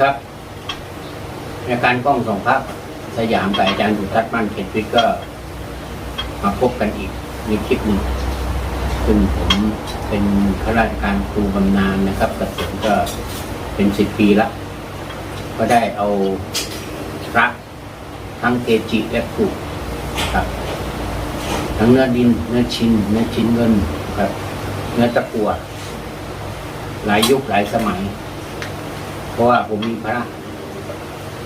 ครับ ในการกล้องส่องภาพสยามกับอาจารย์สุทัศน์มั่นเขตวิทย์ก็ มาพบกันอีกในคลิปหนึ่งซึ่งผมเป็นข้าราชการครูบำนาญนะครับเกษียณก็เป็นสิบปีละ ก็ได้เอาพระทั้งเกจิและครูครับทั้งเนื้อดินเนื้อชิ้นเนื้อชิ้นเงินครับเนื้อตะกัวหลายยุคหลายสมัย เพราะว่าผมมีพระ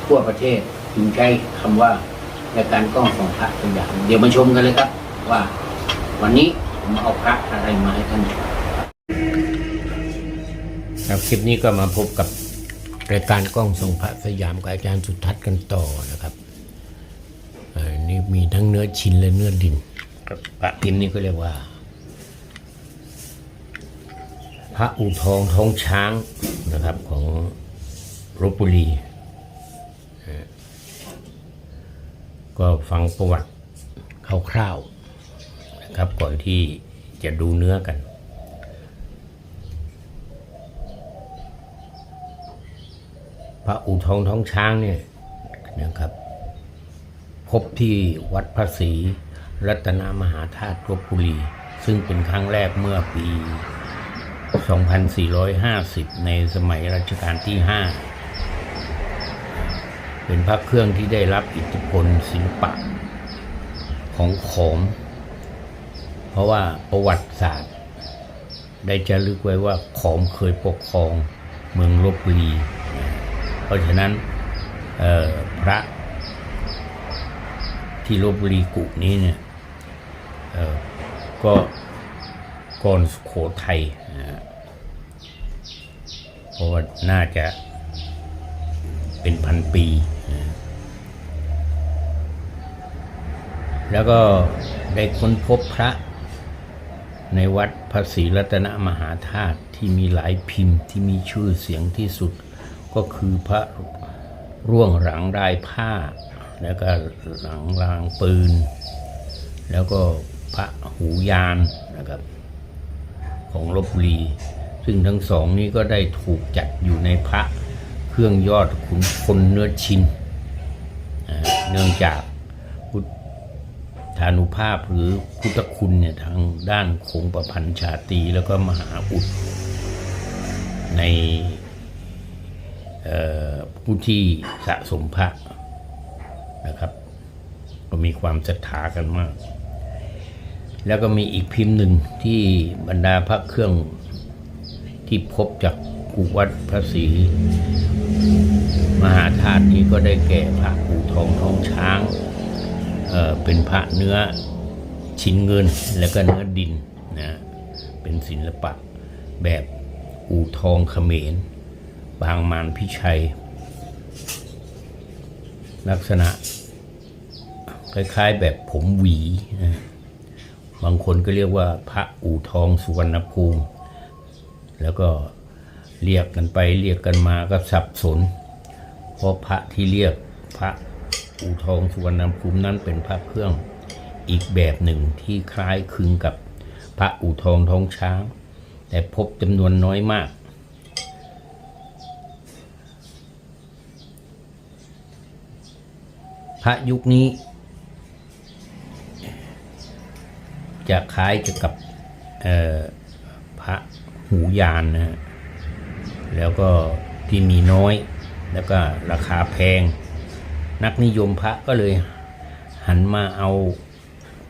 ทั่วประเทศจึงใช้คำว่าในการกล้องของพระตัวอย่าง เดี๋ยวมาชมกันเลยครับ ว่า วันนี้ผมเอาพระอะไรมาให้ท่านครับคลิปนี้ก็มาพบกับรายการกล้องส่องพระสยามกับอาจารย์สุทัศน์กันต่อนะครับเอ่อนี่มีทั้งเนื้อชิ้นและเนื้อดินครับพระพิมพ์นี่ก็เรียกว่า พระอูทองท้องช้างนะครับของ รบบุรี ก็ฟังประวัติคร่าวๆนะครับก่อนที่จะดูเนื้อกัน พระอูทองท้องช้างเนี่ยนะครับ พบที่วัดพระศรีรัตนมหาธาตุลบบุรี ซึ่งเป็นครั้งแรกเมื่อปี 2450 ในสมัยรัชกาลที่ 5 เป็นพระเครื่องที่ได้รับอิทธิพลศิลปะของขอม เพราะว่าประวัติศาสตร์ ได้จะลึกไว้ว่าขอมเคยปกครองเมืองลบบุรี เพราะฉะนั้นพระที่ลบบุรีกุนี้เนี่ยก็ก่อนสุโขทัยเพราะว่าน่าจะ เป็นพันปีนะแล้วก็ได้ค้นพบพระในวัดพระศรีรัตนมหาธาตุที่มีหลายพิมพ์ที่มีชื่อเสียงที่สุด ก็คือพระร่วงหลังรายผ้า แล้วก็หลังรางปืน แล้วก็พระหูยานนะครับของลบบุรี ซึ่งทั้งสองนี้ก็ได้ถูกจัดอยู่ในพระ เครื่องยอดขุนพลเนื้อชิน เนื่องจากพุทธานุภาพหรือพุทธคุณเนี่ยทางด้านคงประพันธ์ชาตีแล้วก็มหาอุดในผู้ที่สะสมพระนะครับ ก็มีความศรัทธากันมาก แล้วก็มีอีกพิมพ์หนึ่งที่บรรดาพระเครื่องที่พบจาก กูวัดพระศรีมหาธาตุนี้ก็ได้แก่พระอูทองทองช้างเอ่อเป็นพระเนื้อชิ้นเงินแล้วก็เนื้อดินนะเป็นศิลปะแบบอูทองเขมร บางมานพิชัย ลักษณะ คล้ายๆแบบผมหวีนะบางคนก็เรียกว่าพระอู่ทองสุวรรณภูมิ แล้วก็ เรียกกันไปเรียกกันมาก็สับสน เพราะพระที่เรียกพระอู่ทองสุวรรณภูมินั้นเป็นพระเครื่องอีกแบบหนึ่งที่คล้ายคลึงกับพระอู่ทองท้องช้าง แต่พบจำนวนน้อยมาก พระยุคนี้ จะคล้ายจะกับพระหูยานนะ แล้วก็ที่มีน้อยแล้วก็ราคาแพง นักนิยมพระก็เลยหันมาเอา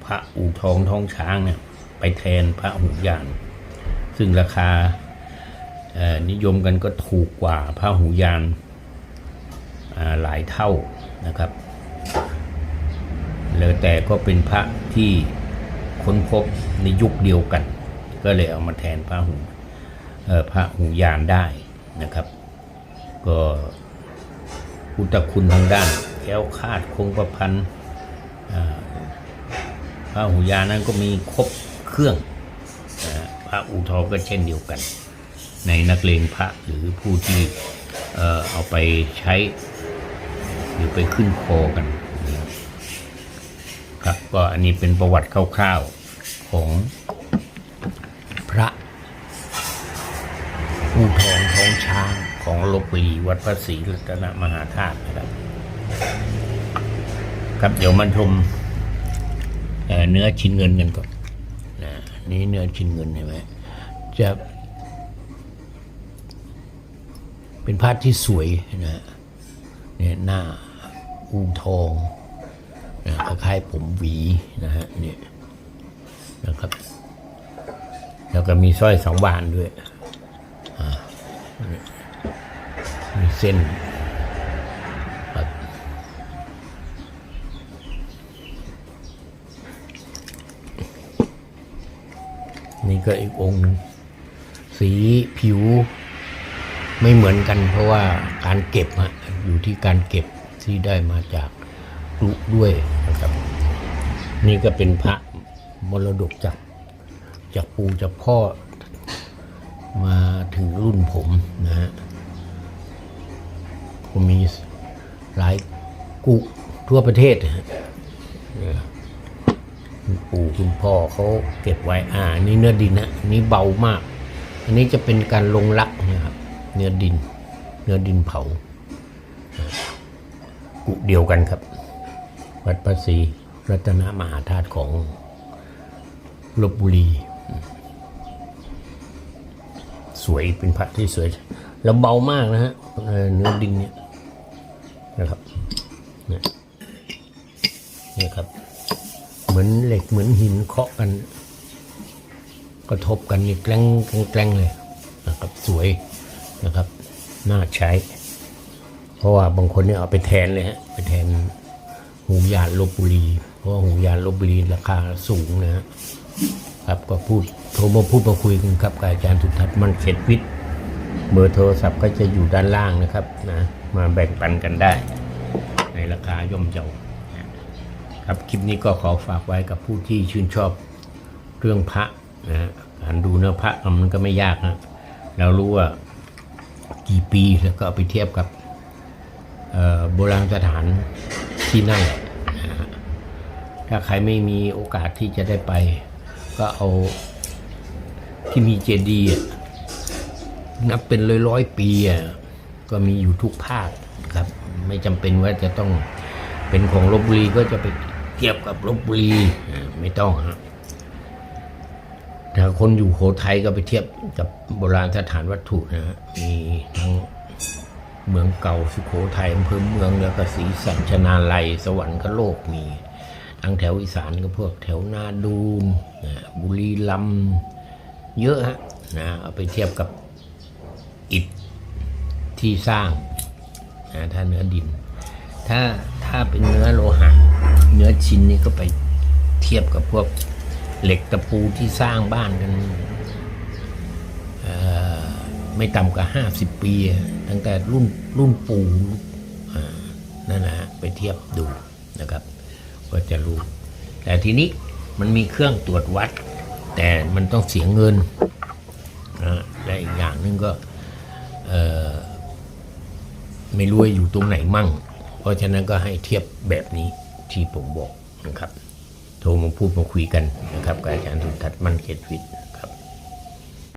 พระอู่ทองท้องช้างเนี่ยไปแทนพระหูยาน ซึ่งราคานิยมกันก็ถูกกว่าพระหูยานหลายเท่านะครับแล้วแต่ก็เป็นพระที่ค้นพบในยุคเดียวกัน ก็เลยเอามาแทนพระหูพระหูยานได้ นะครับ ก็พุทธคุณทางด้านแก้วคาดคงประพันธ์พระหูยานนั้นก็มีครบเครื่องพระอูทอก็เช่นเดียวกัน ในนักเลงพระหรือผู้ที่เอาไปใช้ หรือไปขึ้นคอกันนะครับก็อันนี้เป็นประวัติคร่าวๆของ พระอูทองท้องช้างของลบบุรีวัดพระศรีรัตนมหาธาตุนะครับ ครับเดี๋ยวมันชมเเนื้อชิ้นเงินกันก่อนนะนี่เนื้อชิ้นเงินเห็นไหมจะเป็นภาพที่สวยนะเนี่ยหน้าอูทองนะคล้ายๆผมหวีนะฮะเนี่ยนะครับ แล้วก็มีสร้อยสองบานด้วย เส้นครับนี่ก็อีกองค์สีผิวไม่เหมือนกันเพราะว่าการเก็บอะอยู่ที่การเก็บที่ได้มาจากกลุด้วยนะครับ นี่ก็เป็นพระมรดกจากจากปู่จากพ่อมาถึงรุ่นผมนะฮะ ผมมีหลายกุทั่วประเทศคุณปู่คุณพ่อเขาเก็บไว้อ่า นี่เนื้อดินนะนนี่เบามาก อันนี้จะเป็นการลงรักนะครับ เนื้อดิน เนื้อดินเผา กุเดียวกันครับ วัดพระศรีรัตนมหาธาตุของลบบุรี สวยเป็นพระที่สวย แล้วเบามากนะฮะเเนื้อดินเนี่ยนะครับเนี่ยนี่ยครับ เหมือนเหล็กเหมือนหินเคาะกัน กระทบกันนี่แกล้งแกล้งเลยนะครับสวยนะครับ น่าใช้ เพราะว่าบางคนเนี่ยเอาไปแทนเลยฮะไปแทนหูยานลบบุรี เพราะว่าหูยานลบบุรีราคาสูงนะฮะครับก็พูดโทรมาพูดมาคุยกันครับกับอาจารย์สุทัศน์มันเข็ดวิทย์ เบอร์โทรศัพท์ก็จะอยู่ด้านล่างนะครับนะมาแบ่งปันกันได้ ในราคาย่อมเยาครับคลิปนี้ก็ขอฝากไว้กับผู้ที่ชื่นชอบเรื่องพระนะฮะการดูเนื้อพระมันก็ไม่ยากนะเรารู้ว่ากี่ปีแล้วก็ไปเทียบกับเอ่อโบราณสถานที่นั่นแหละถ้าใครไม่มีโอกาสที่จะได้ไป ก็เอาที่มีเจดีย์ นับเป็นร้อยร้อยปีอะก็มีอยู่ทุกภาคครับ ไม่จำเป็นว่าจะต้องเป็นของลบบุรีก็จะไปเทียบกับลบบุรีไม่ต้องฮะถ้าคนอยู่โขทัยก็ไปเทียบกับโบราณสถานวัตถุนะฮะมีทั้งเมืองเก่าสุโขทัยอำเภอเมืองแล้วก็ศรีสัชนาลัย สวรรคโลกมีทั้งแถวอีสานก็พวกแถวนาดูนนะบุรีรัมเยอะฮะนะเอาไปเทียบกับ อิฐที่สร้างนะถ้าเนื้อดิน ถ้าถ้าเป็นเนื้อโลหะ เนื้อชิ้นนี่ก็ไปเทียบกับพวกเหล็กตะปูที่สร้างบ้านกันไม่ต่ำกว่าห้าสิบปี ตั้งแต่รุ่นรุ่นปู่นั่นนะฮะไปเทียบดูนะครับ ก็จะรู้ แต่ทีนี้มันมีเครื่องตรวจวัด แต่มันต้องเสียเงินนะและอีกอย่างหนึงก็ ไม่รู้ว่าอยู่ตรงไหนมั่ง เพราะฉะนั้นก็ให้เทียบแบบนี้ที่ผมบอกนะครับ โทรมาพูดมาคุยกันนะครับกับอาจารย์สุทัศน์มั่นเขตวิทย์